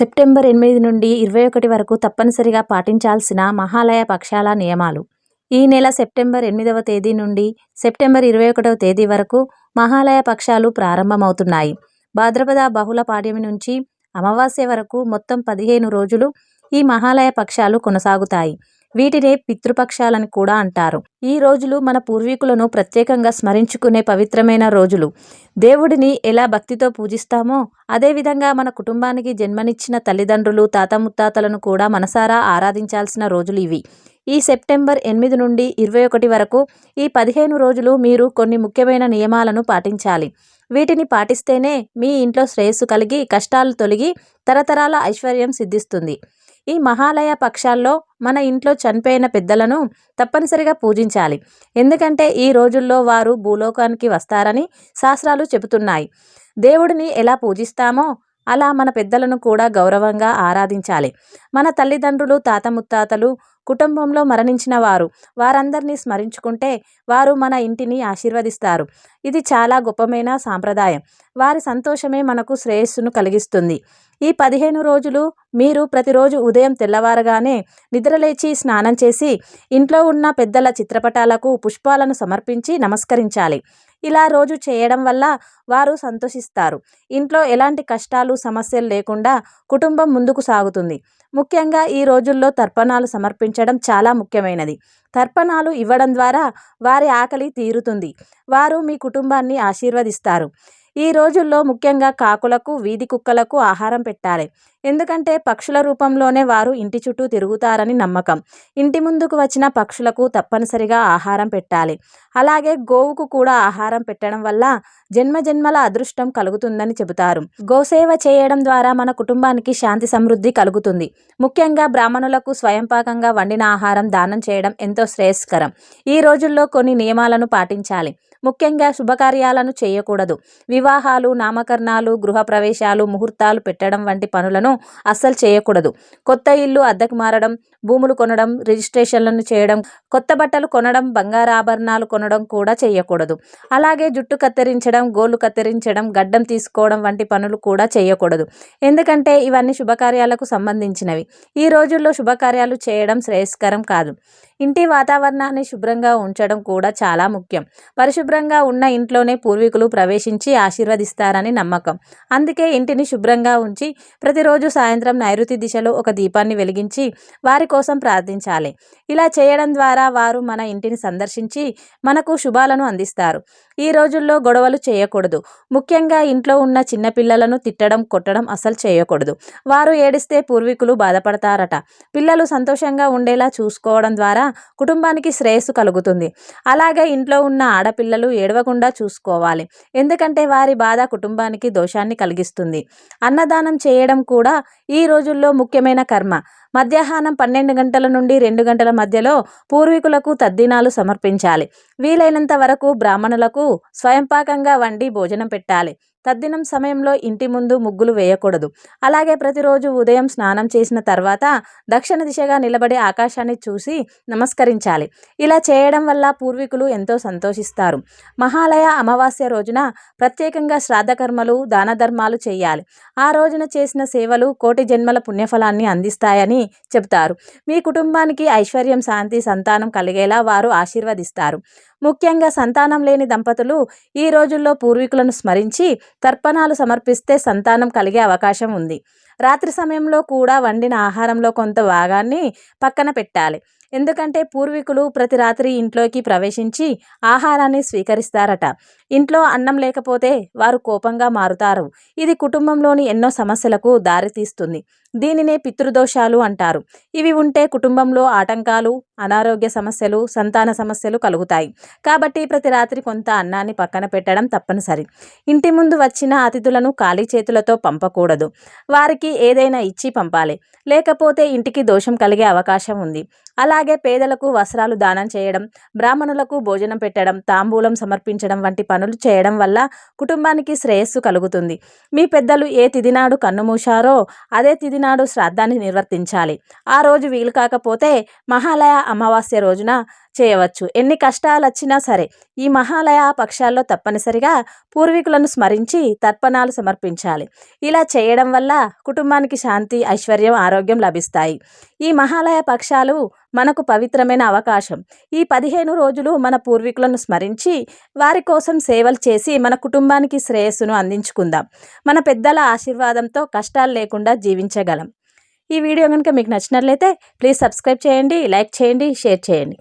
September ఎనిమిది నుండి ఇరవై ఒకటి వరకు తప్పనిసరిగా పాటించాల్సిన మహాలయ పక్షాల నియమాలు. ఈ నెల సెప్టెంబర్ ఎనిమిదవ తేదీ నుండి సెప్టెంబర్ ఇరవై ఒకటవ తేదీ వరకు మహాలయ పక్షాలు ప్రారంభమవుతున్నాయి. భాద్రపద బహుళ పాడ్యమి నుంచి అమావాస్య వరకు మొత్తం పదిహేను రోజులు ఈ మహాలయ పక్షాలు కొనసాగుతాయి. వీటినే పితృపక్షాలని కూడా అంటారు. ఈ రోజులు మన పూర్వీకులను ప్రత్యేకంగా స్మరించుకునే పవిత్రమైన రోజులు. దేవుడిని ఎలా భక్తితో పూజిస్తామో అదేవిధంగా మన కుటుంబానికి జన్మనిచ్చిన తల్లిదండ్రులు తాత ముత్తాతలను కూడా మనసారా ఆరాధించాల్సిన రోజులు ఇవి. ఈ సెప్టెంబర్ ఎనిమిది నుండి ఇరవై ఒకటి వరకు ఈ పదిహేను రోజులు మీరు కొన్ని ముఖ్యమైన నియమాలను పాటించాలి. వీటిని పాటిస్తేనే మీ ఇంట్లో శ్రేయస్సు కలిగి కష్టాలు తొలగి తరతరాల ఐశ్వర్యం సిద్ధిస్తుంది. ఈ మహాలయ పక్షాల్లో మన ఇంట్లో చనిపోయిన పెద్దలను తప్పనిసరిగా పూజించాలి. ఎందుకంటే ఈ రోజుల్లో వారు భూలోకానికి వస్తారని శాస్త్రాలు చెబుతున్నాయి. దేవుడిని ఎలా పూజిస్తామో అలా మన పెద్దలను కూడా గౌరవంగా ఆరాధించాలి. మన తల్లిదండ్రులు తాత ముత్తాతలు కుటుంబంలో మరణించిన వారు వారందరినీ స్మరించుకుంటే వారు మన ఇంటిని ఆశీర్వదిస్తారు. ఇది చాలా గొప్పమైన సాంప్రదాయం. వారి సంతోషమే మనకు శ్రేయస్సును కలిగిస్తుంది. ఈ పదిహేను రోజులు మీరు ప్రతిరోజు ఉదయం తెల్లవారగానే నిద్రలేచి స్నానం చేసి ఇంట్లో ఉన్న పెద్దల చిత్రపటాలకు పుష్పాలను సమర్పించి నమస్కరించాలి. ఇలా రోజు చేయడం వల్ల వారు సంతోషిస్తారు. ఇంట్లో ఎలాంటి కష్టాలు సమస్యలు లేకుండా కుటుంబం ముందుకు సాగుతుంది. ముఖ్యంగా ఈ రోజుల్లో తర్పణాలు సమర్పించడం చాలా ముఖ్యమైనది. తర్పణాలు ఇవ్వడం ద్వారా వారి ఆకలి తీరుతుంది. వారు మీ కుటుంబాన్ని ఆశీర్వదిస్తారు. ఈ రోజుల్లో ముఖ్యంగా కాకులకు వీధి కుక్కలకు ఆహారం పెట్టాలి. ఎందుకంటే పక్షుల రూపంలోనే వారు ఇంటి చుట్టూ తిరుగుతారని నమ్మకం. ఇంటి ముందుకు వచ్చిన పక్షులకు తప్పనిసరిగా ఆహారం పెట్టాలి. అలాగే గోవుకు కూడా ఆహారం పెట్టడం వల్ల జన్మ జన్మల అదృష్టం కలుగుతుందని చెబుతారు. గోసేవ చేయడం ద్వారా మన కుటుంబానికి శాంతి సమృద్ధి కలుగుతుంది. ముఖ్యంగా బ్రాహ్మణులకు స్వయంపాకంగా వండిన ఆహారం దానం చేయడం ఎంతో శ్రేయస్కరం. ఈ రోజుల్లో కొన్ని నియమాలను పాటించాలి. ముఖ్యంగా శుభకార్యాలను చేయకూడదు. వివాహాలు నామకరణాలు గృహప్రవేశాలు ముహూర్తాలు పెట్టడం వంటి పనులను అస్సలు చేయకూడదు. కొత్త ఇల్లు అద్దెకు మారడం భూములు కొనడం రిజిస్ట్రేషన్లను చేయడం కొత్త బట్టలు కొనడం బంగారాభరణాలు కొనడం కూడా చేయకూడదు. అలాగే జుట్టు కత్తిరించడం గోళ్ళు కత్తిరించడం గడ్డం తీసుకోవడం వంటి పనులు కూడా చేయకూడదు. ఎందుకంటే ఇవన్నీ శుభకార్యాలకు సంబంధించినవి. ఈ రోజుల్లో శుభకార్యాలు చేయడం శ్రేయస్కరం కాదు. ఇంటి వాతావరణాన్ని శుభ్రంగా ఉంచడం కూడా చాలా ముఖ్యం. పరిశుభ్రంగా ఉన్న ఇంట్లోనే పూర్వీకులు ప్రవేశించి ఆశీర్వదిస్తారని నమ్మకం. అందుకే ఇంటిని శుభ్రంగా ఉంచి ప్రతిరోజు సాయంత్రం నైరుతి దిశలో ఒక దీపాన్ని వెలిగించి వారి కోసం ప్రార్థించాలి. ఇలా చేయడం ద్వారా వారు మన ఇంటిని సందర్శించి మనకు శుభాలను అందిస్తారు. ఈ రోజుల్లో గొడవలు చేయకూడదు. ముఖ్యంగా ఇంట్లో ఉన్న చిన్నపిల్లలను తిట్టడం కొట్టడం అసలు చేయకూడదు. వారు ఏడిస్తే పూర్వీకులు బాధపడతారట. పిల్లలు సంతోషంగా ఉండేలా చూసుకోవడం ద్వారా కుటుంబానికి శ్రేయస్సు కలుగుతుంది. అలాగే ఇంట్లో ఉన్న ఆడపిల్లలు ఏడవకుండా చూసుకోవాలి. ఎందుకంటే వారి బాధ కుటుంబానికి దోషాన్ని కలిగిస్తుంది. అన్నదానం చేయడం కూడా ఈ రోజుల్లో ముఖ్యమైన కర్మ. మధ్యాహ్నం పన్నెండు గంటల నుండి రెండు గంటల మధ్యలో పూర్వీకులకు తద్దినాలు సమర్పించాలి. వీలైనంత వరకు బ్రాహ్మణులకు స్వయంపాకంగా వండి భోజనం పెట్టాలి. తద్దినం సమయంలో ఇంటి ముందు ముగ్గులు వేయకూడదు. అలాగే ప్రతిరోజు ఉదయం స్నానం చేసిన తర్వాత దక్షిణ దిశగా నిలబడి ఆకాశాన్ని చూసి నమస్కరించాలి. ఇలా చేయడం వల్ల పూర్వీకులు ఎంతో సంతోషిస్తారు. మహాలయ అమావాస్య రోజున ప్రత్యేకంగా శ్రాద్ధకర్మలు దాన ధర్మాలు చేయాలి. ఆ రోజున చేసిన సేవలు కోటి జన్మల పుణ్యఫలాన్ని అందిస్తాయని చెబుతారు. మీ కుటుంబానికి ఐశ్వర్యం శాంతి సంతానం కలిగేలా వారు ఆశీర్వదిస్తారు. ముఖ్యంగా సంతానం లేని దంపతులు ఈ రోజుల్లో పూర్వీకులను స్మరించి తర్పణాలు సమర్పిస్తే సంతానం కలిగే అవకాశం ఉంది. రాత్రి సమయంలో కూడా వండిన ఆహారంలో కొంత భాగాన్ని పక్కన పెట్టాలి. ఎందుకంటే పూర్వీకులు ప్రతి రాత్రి ఇంట్లోకి ప్రవేశించి ఆహారాన్ని స్వీకరిస్తారట. ఇంట్లో అన్నం లేకపోతే వారు కోపంగా మారుతారు. ఇది కుటుంబంలోని ఎన్నో సమస్యలకు దారితీస్తుంది. దీనినే పితృదోషాలు అంటారు. ఇవి ఉంటే కుటుంబంలో ఆటంకాలు అనారోగ్య సమస్యలు సంతాన సమస్యలు కలుగుతాయి. కాబట్టి ప్రతి రాత్రి కొంత అన్నాన్ని పక్కన పెట్టడం తప్పనిసరి. ఇంటి ముందు వచ్చిన అతిథులను ఖాళీ చేతులతో పంపకూడదు. వారికి ఏదైనా ఇచ్చి పంపాలి. లేకపోతే ఇంటికి దోషం కలిగే అవకాశం ఉంది. అలాగే పేదలకు వస్త్రాలు దానం చేయడం బ్రాహ్మణులకు భోజనం పెట్టడం తాంబూలం సమర్పించడం వంటి పనులు చేయడం వల్ల కుటుంబానికి శ్రేయస్సు కలుగుతుంది. మీ పెద్దలు ఏ తిదినాడు కన్నుమూశారో అదే తిదినాడు శ్రాద్ధాన్ని నిర్వర్తించాలి. ఆ రోజు వీలు కాకపోతే మహాలయ అమావాస్య రోజున చేయవచ్చు. ఎన్ని కష్టాలు వచ్చినా సరే ఈ మహాలయ పక్షాల్లో తప్పనిసరిగా పూర్వీకులను స్మరించి తర్పణాలు సమర్పించాలి. ఇలా చేయడం వల్ల కుటుంబానికి శాంతి ఐశ్వర్యం ఆరోగ్యం లభిస్తాయి. ఈ మహాలయ పక్షాలు మనకు పవిత్రమైన అవకాశం. ఈ పదిహేను రోజులు మన పూర్వీకులను స్మరించి వారి కోసం సేవలు చేసి మన కుటుంబానికి శ్రేయస్సును అందించుకుందాం. మన పెద్దల ఆశీర్వాదంతో కష్టాలు లేకుండా జీవించగలం. ఈ వీడియో కనుక మీకు నచ్చినట్లయితే ప్లీజ్ సబ్స్క్రైబ్ చేయండి లైక్ చేయండి షేర్ చేయండి.